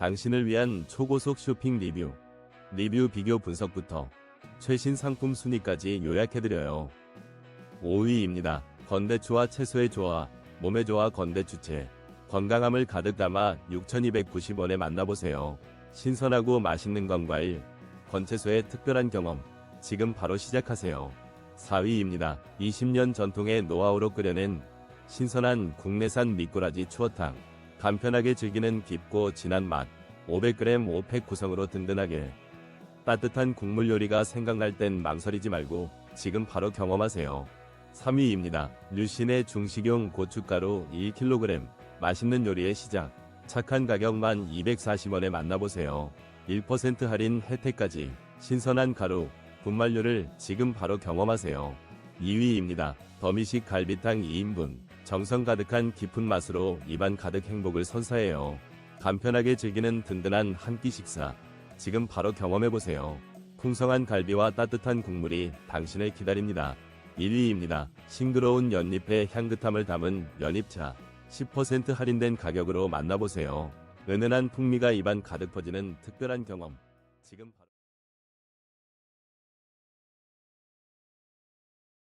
당신을 위한 초고속 쇼핑 리뷰. 리뷰 비교 분석부터 최신 상품 순위까지 요약해드려요. 5위입니다. 건대추와 채소의 조화, 몸의 조화 건대추채. 건강함을 가득 담아 6,290원에 만나보세요. 신선하고 맛있는 건과일, 건채소의 특별한 경험. 지금 바로 시작하세요. 4위입니다. 20년 전통의 노하우로 끓여낸 신선한 국내산 미꾸라지 추어탕. 간편하게 즐기는 깊고 진한 맛. 500g 5팩 구성으로 든든하게. 따뜻한 국물 요리가 생각날 땐 망설이지 말고 지금 바로 경험하세요. 3위입니다. 류신의 중식용 고춧가루 1kg. 맛있는 요리의 시작. 착한 가격만 240원에 만나보세요. 1% 할인 혜택까지. 신선한 가루, 분말료를 지금 바로 경험하세요. 2위입니다. 더미식 갈비탕 2인분. 정성 가득한 깊은 맛으로 입안 가득 행복을 선사해요. 간편하게 즐기는 든든한 한 끼 식사. 지금 바로 경험해보세요. 풍성한 갈비와 따뜻한 국물이 당신을 기다립니다. 1위입니다. 싱그러운 연잎의 향긋함을 담은 연잎차. 10% 할인된 가격으로 만나보세요. 은은한 풍미가 입안 가득 퍼지는 특별한 경험. 지금 바로